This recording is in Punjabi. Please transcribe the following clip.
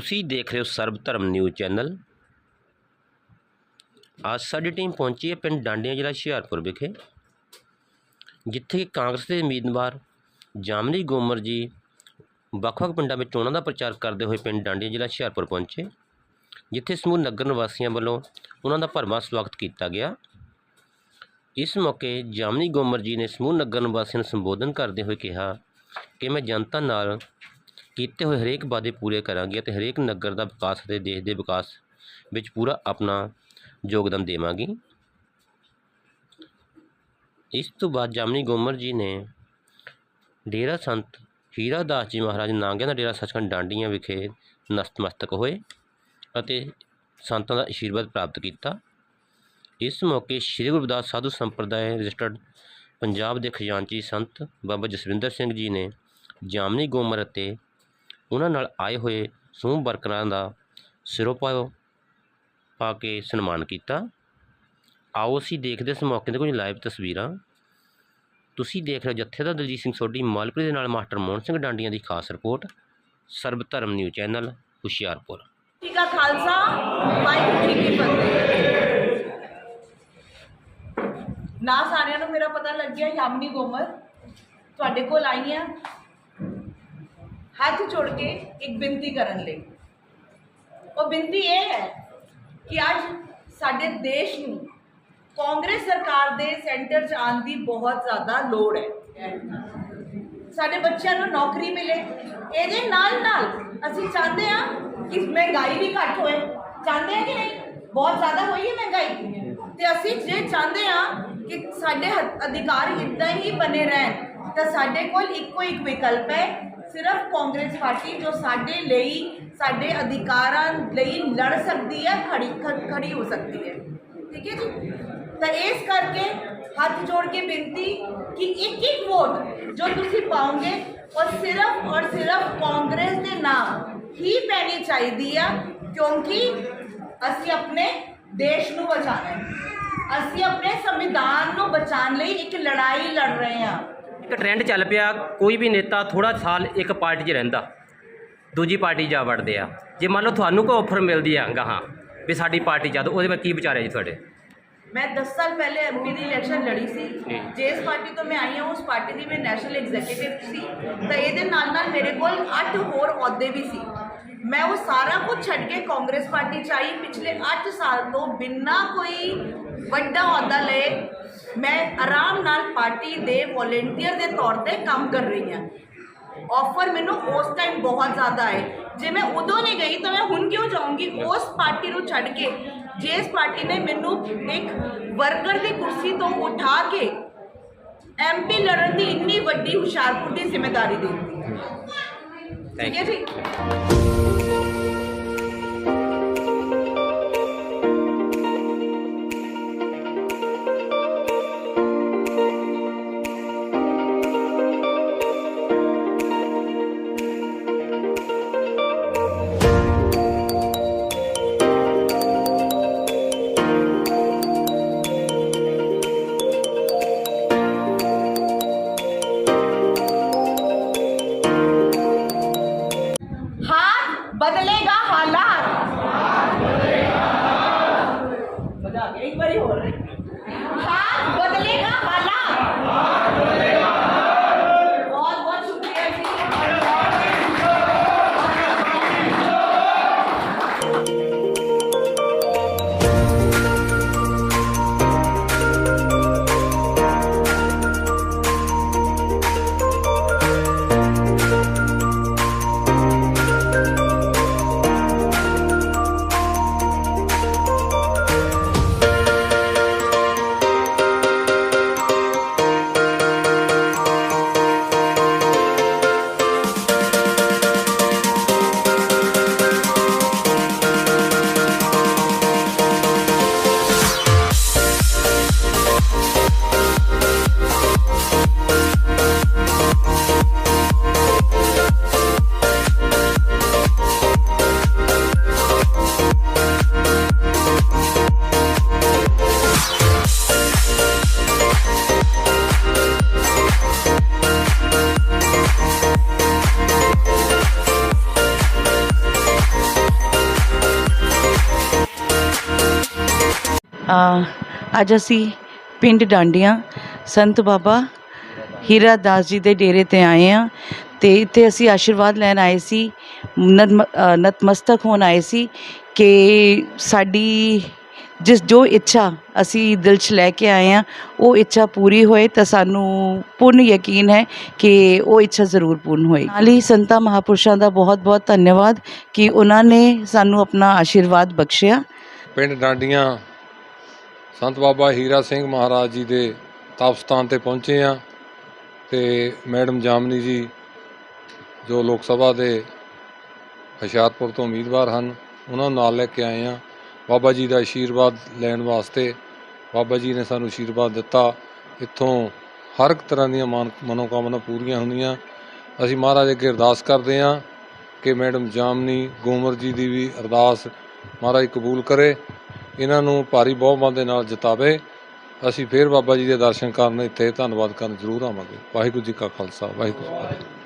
ਤੁਸੀਂ ਦੇਖ ਰਹੇ ਹੋ ਸਰਬ ਧਰਮ ਨਿਊਜ਼ ਚੈਨਲ। ਅੱਜ ਸਾਡੀ ਟੀਮ ਪਹੁੰਚੀ ਹੈ ਪਿੰਡ ਡਾਂਡੀਆਂ ਜ਼ਿਲ੍ਹਾ ਹੁਸ਼ਿਆਰਪੁਰ ਵਿਖੇ, ਜਿੱਥੇ ਕਾਂਗਰਸ ਦੇ ਉਮੀਦਵਾਰ ਜਾਮਨੀ ਗੋਮਰ ਜੀ ਵੱਖ-ਵੱਖ ਪਿੰਡਾਂ ਵਿੱਚ ਚੋਣਾਂ ਦਾ ਪ੍ਰਚਾਰ ਕਰਦੇ ਹੋਏ ਪਿੰਡ ਡਾਂਡੀਆਂ ਜ਼ਿਲ੍ਹਾ ਹੁਸ਼ਿਆਰਪੁਰ ਪਹੁੰਚੇ, ਜਿੱਥੇ ਸਮੂਹ ਨਗਰ ਨਿਵਾਸੀਆਂ ਵੱਲੋਂ ਉਹਨਾਂ ਦਾ ਭਰਵਾਂ ਸਵਾਗਤ ਕੀਤਾ ਗਿਆ। ਇਸ ਮੌਕੇ ਜਾਮਨੀ ਗੋਮਰ ਜੀ ਨੇ ਸਮੂਹ ਨਗਰ ਨਿਵਾਸੀਆਂ ਨੂੰ ਸੰਬੋਧਨ ਕਰਦੇ ਹੋਏ ਕਿਹਾ ਕਿ ਮੈਂ ਜਨਤਾ ਨਾਲ ਕੀਤੇ ਹੋਏ ਹਰੇਕ ਵਾਅਦੇ ਪੂਰੇ ਕਰਾਂਗੇ ਅਤੇ ਹਰੇਕ ਨਗਰ ਦਾ ਵਿਕਾਸ ਅਤੇ ਦੇਸ਼ ਦੇ ਵਿਕਾਸ ਵਿੱਚ ਪੂਰਾ ਆਪਣਾ ਯੋਗਦਾਨ ਦੇਵਾਂਗੀ। ਇਸ ਤੋਂ ਬਾਅਦ ਜਾਮਨੀ ਗੋਮਰ ਜੀ ਨੇ ਡੇਰਾ ਸੰਤ ਹੀਰਾ ਦਾਸ ਜੀ ਮਹਾਰਾਜ ਨਾਂਗਿਆਂ ਦਾ ਡੇਰਾ ਸੱਚਖੰਡ ਡਾਂਡੀਆਂ ਵਿਖੇ ਨਤਮਸਤਕ ਹੋਏ ਅਤੇ ਸੰਤਾਂ ਦਾ ਆਸ਼ੀਰਵਾਦ ਪ੍ਰਾਪਤ ਕੀਤਾ। ਇਸ ਮੌਕੇ ਸ੍ਰੀ ਗੁਰੂ ਰਵਿਦਾਸ ਸਾਧੂ ਸੰਪਰਦਾਇ ਰਜਿਸਟਰਡ ਪੰਜਾਬ ਦੇ ਖਜ਼ਾਨਚੀ ਸੰਤ ਬਾਬਾ ਜਸਵਿੰਦਰ ਸਿੰਘ ਜੀ ਨੇ ਜਾਮਨੀ ਗੋਮਰ ਅਤੇ ਉਹਨਾਂ ਨਾਲ ਆਏ ਹੋਏ ਸਮੂਹ ਵਰਕਰਾਂ ਦਾ ਸਿਰੋਪਾਓ ਪਾ ਕੇ ਸਨਮਾਨ ਕੀਤਾ। ਆਓ ਅਸੀਂ ਦੇਖਦੇ ਇਸ ਮੌਕੇ 'ਤੇ ਕੁਝ ਲਾਈਵ ਤਸਵੀਰਾਂ। ਤੁਸੀਂ ਦੇਖ ਰਹੇ ਹੋ ਜਥੇਦਾਰ ਦਲਜੀਤ ਸਿੰਘ ਸੋਢੀ, ਮਾਲਪੁਰੀ ਦੇ ਨਾਲ ਮਾਸਟਰ ਮੋਹਨ ਸਿੰਘ ਡਾਂਡੀਆਂ ਦੀ ਖਾਸ ਰਿਪੋਰਟ ਸਰਬ ਧਰਮ ਨਿਊਜ਼ ਚੈਨਲ, ਹੁਸ਼ਿਆਰਪੁਰ। ਜੀ ਕਾ ਖਾਲਸਾ, ਵਾਹਿਗੁਰੂ ਜੀ ਕੀ ਫਤਿਹ। ਨਾ ਸਾਰਿਆਂ ਨੂੰ ਮੇਰਾ ਪਤਾ ਲੱਗਿਆ, ਯਾਮਨੀ ਗੋਮਰ ਤੁਹਾਡੇ ਕੋਲ ਆਈ ਹਾਂ ਹੱਥ ਜੋੜ ਕੇ ਇੱਕ ਬੇਨਤੀ ਕਰਨ ਲਈ ਉਹ ਬੇਨਤੀ ਇਹ ਹੈ ਕਿ ਅੱਜ ਸਾਡੇ ਦੇਸ਼ ਨੂੰ ਕਾਂਗਰਸ ਸਰਕਾਰ ਦੇ ਸੈਂਟਰ 'ਚ ਆਉਣ ਦੀ ਬਹੁਤ ਜ਼ਿਆਦਾ ਲੋੜ ਹੈ ਸਾਡੇ ਬੱਚਿਆਂ ਨੂੰ ਨੌਕਰੀ ਮਿਲੇ ਇਹਦੇ ਨਾਲ ਨਾਲ ਅਸੀਂ ਚਾਹੁੰਦੇ ਹਾਂ ਕਿ ਮਹਿੰਗਾਈ ਵੀ ਘੱਟ ਹੋਏ ਚਾਹੁੰਦੇ ਹਾਂ ਕਿ ਨਹੀਂ ਬਹੁਤ ਜ਼ਿਆਦਾ ਹੋਈ ਹੈ ਮਹਿੰਗਾਈ ਤੇ ਅਸੀਂ ਜੇ ਚਾਹੁੰਦੇ ਹਾਂ ਕਿ ਸਾਡੇ ਹੱਕ- ਅਧਿਕਾਰ ਇਦਾਂ ਹੀ ਬਣੇ ਰਹਿਣ ਤਾਂ ਸਾਡੇ ਕੋਲ ਇੱਕੋ ਇੱਕ ਵਿਕਲਪ ਹੈ ਸਿਰਫ ਕਾਂਗਰਸ ਪਾਰਟੀ ਜੋ ਸਾਡੇ ਲਈ ਸਾਡੇ ਅਧਿਕਾਰਾਂ ਲਈ ਲੜ ਸਕਦੀ ਹੈ ਖੜੀ ਖ- ਖੜੀ ਹੋ ਸਕਦੀ ਹੈ ਠੀਕ ਹੈ ਜੀ ਤਾਂ ਇਸ ਕਰਕੇ ਹੱਥ ਜੋੜ ਕੇ ਬੇਨਤੀ ਕਿ ਇੱਕ ਇੱਕ ਵੋਟ ਜੋ ਤੁਸੀਂ ਪਾਓਗੇ ਉਹ ਸਿਰਫ ਔਰ ਸਿਰਫ ਕਾਂਗਰਸ ਦੇ ਨਾਮ ਹੀ ਪੈਣੀ ਚਾਹੀਦੀ ਆ ਕਿਉਂਕਿ ਅਸੀਂ ਆਪਣੇ ਦੇਸ਼ ਨੂੰ ਬਚਾਉਣਾ ਹੈ ਅਸੀਂ ਆਪਣੇ ਸੰਵਿਧਾਨ ਨੂੰ ਬਚਾਉਣ ਲਈ ਇੱਕ ਲੜਾਈ ਲੜ ਰਹੇ ਹਾਂ ਇੱਕ ਟ੍ਰੈਂਡ ਚੱਲ ਪਿਆ ਕੋਈ ਵੀ ਨੇਤਾ ਥੋੜਾ ਸਾਲ ਇੱਕ ਪਾਰਟੀ 'ਚ ਰਹਿੰਦਾ ਦੂਜੀ ਪਾਰਟੀ ਜਾ ਵੜਦੇ ਆ। ਜੇ ਮੰਨ ਲਓ ਤੁਹਾਨੂੰ ਕੋਈ ਆਫਰ ਮਿਲਦੀ ਆ ਗਾਹਾਂ ਵੀ ਸਾਡੀ ਪਾਰਟੀ ਜਾ ਦਿਓ ਉਹਦੇ ਬਾਰੇ ਕੀ ਵਿਚਾਰ ਹੈ ਜੀ ਤੁਹਾਡੇ? ਮੈਂ 10 ਸਾਲ ਪਹਿਲੇ ਐਮਪੀ ਦੀ ਇਲੈਕਸ਼ਨ ਲੜੀ ਸੀ। ਜਿਸ ਪਾਰਟੀ ਤੋਂ ਮੈਂ ਆਈ ਹਾਂ ਉਸ ਪਾਰਟੀ ਦੀ ਮੈਂ ਨੈਸ਼ਨਲ ਐਗਜ਼ੀਕਿਊਟਿਵ ਸੀ। ਤਾਂ ਇਹਦੇ ਨਾਲ ਨਾਲ ਮੇਰੇ ਕੋਲ 8 ਹੋਰ ਅਹੁਦੇ ਵੀ ਸੀ। ਮੈਂ ਉਹ ਸਾਰਾ ਕੁਝ ਛੱਡ ਕੇ ਕਾਂਗਰਸ ਪਾਰਟੀ ਚ ਆਈ। ਪਿਛਲੇ 8 ਸਾਲ ਤੋਂ ਬਿਨਾਂ ਕੋਈ ਵੱਡਾ ਅਹੁਦਾ ਲਏ। ਮੈਂ ਆਰਾਮ ਨਾਲ ਪਾਰਟੀ ਦੇ ਵੋਲੰਟੀਅਰ ਦੇ ਤੌਰ ਤੇ ਕੰਮ ਕਰ ਰਹੀ ਹਾਂ। ਆਫਰ ਮੈਨੂੰ ਉਸ ਟਾਈਮ ਬਹੁਤ ਜ਼ਿਆਦਾ ਆਏ। ਜੇ ਮੈਂ ਉਦੋਂ ਨਹੀਂ ਗਈ ਤਾਂ ਮੈਂ ਹੁਣ ਕਿਉਂ ਜਾਊਂਗੀ? ਉਸ ਪਾਰਟੀ ਨੂੰ ਛੱਡ ਕੇ ਜਿਸ ਪਾਰਟੀ ਨੇ ਮੈਨੂੰ ਇੱਕ ਵਰਕਰ ਦੀ ਕੁਰਸੀ ਤੋਂ ਉਠਾ ਕੇ ਐਮਪੀ ਲੜਨ ਦੀ ਇੰਨੀ ਵੱਡੀ ਹੁਸ਼ਿਆਰਪੁਰ ਦੀ ਜ਼ਿੰਮੇਵਾਰੀ ਦੇ ਦਿੱਤੀ। ਠੀਕ ਹੈ ਜੀ? एक बारी हो रहा है हाथ बदलेगा वाला हाथ बदलेगा ਅੱਜ ਅਸੀਂ ਪਿੰਡ ਡਾਂਡੀਆਂ, ਸੰਤ ਬਾਬਾ ਹੀਰਾ ਦਾਸ ਜੀ ਦੇ ਡੇਰੇ ਤੇ ਆਏ ਆ ਤੇ ਇੱਥੇ ਅਸੀਂ ਆਸ਼ੀਰਵਾਦ ਲੈਣ ਆਏ ਸੀ, ਨਤਮ- ਨਤਮਸਤਕ ਹੋਣ ਆਏ ਸੀ ਕਿ ਸਾਡੀ ਜਿਸ ਜੋ ਇੱਛਾ ਅਸੀਂ ਦਿਲ 'ਚ ਲੈ ਕੇ ਆਏ ਆ ਉਹ ਇੱਛਾ ਪੂਰੀ ਹੋਏ ਤਾਂ ਸਾਨੂੰ ਪੂਰਨ ਯਕੀਨ ਹੈ ਕਿ ਉਹ ਇੱਛਾ ਜ਼ਰੂਰ ਪੂਰਨ ਹੋਏ ਨਾਲ ਹੀ ਸੰਤਾਂ ਮਹਾਪੁਰਸ਼ਾਂ ਦਾ ਬਹੁਤ ਬਹੁਤ ਧੰਨਵਾਦ ਕਿ ਉਹਨਾਂ ਨੇ ਸਾਨੂੰ ਆਪਣਾ ਆਸ਼ੀਰਵਾਦ ਬਖਸ਼ਿਆ। ਪਿੰਡ ਡਾਂਡੀਆਂ ਸੰਤ ਬਾਬਾ ਹੀਰਾ ਸਿੰਘ ਮਹਾਰਾਜ ਜੀ ਦੇ ਤਪ ਸਥਾਨ ਤੇ ਪਹੁੰਚੇ ਆ ਤੇ ਮੈਡਮ ਜਾਮਨੀ ਜੀ ਜੋ ਲੋਕ ਸਭਾ ਦੇ ਹੁਸ਼ਿਆਰਪੁਰ ਤੋਂ ਉਮੀਦਵਾਰ ਹਨ, ਉਹਨਾਂ ਨੂੰ ਨਾਲ ਲੈ ਕੇ ਆਏ ਆ ਬਾਬਾ ਜੀ ਦਾ ਆਸ਼ੀਰਵਾਦ ਲੈਣ ਵਾਸਤੇ ਬਾਬਾ ਜੀ ਨੇ ਸਾਨੂੰ ਆਸ਼ੀਰਵਾਦ ਦਿੱਤਾ। ਇੱਥੋਂ ਹਰ ਇੱਕ ਤਰ੍ਹਾਂ ਦੀਆਂ ਮਨ, ਮਨੋਕਾਮਨਾ ਪੂਰੀਆਂ ਹੁੰਦੀਆਂ। ਅਸੀਂ ਮਹਾਰਾਜ ਅੱਗੇ ਅਰਦਾਸ ਕਰਦੇ ਹਾਂ ਕਿ ਮੈਡਮ ਜਾਮਨੀ, ਗੋਮਰ ਜੀ ਦੀ ਵੀ ਅਰਦਾਸ ਮਹਾਰਾਜ ਕਬੂਲ ਕਰੇ। ਇਹਨਾਂ ਨੂੰ ਭਾਰੀ ਬਹੁਮਤ ਦੇ ਨਾਲ ਜਿਤਾਵੇ। ਅਸੀਂ ਫੇਰ ਬਾਬਾ ਜੀ ਦੇ ਦਰਸ਼ਨ ਕਰਨ ਇੱਥੇ ਧੰਨਵਾਦ ਕਰਨ ਜ਼ਰੂਰ ਆਵਾਂਗੇ। ਵਾਹਿਗੁਰੂ ਜੀ ਕਾ ਖਾਲਸਾ, ਵਾਹਿਗੁਰੂ ਜੀ ਕੀ ਫਤਿਹ।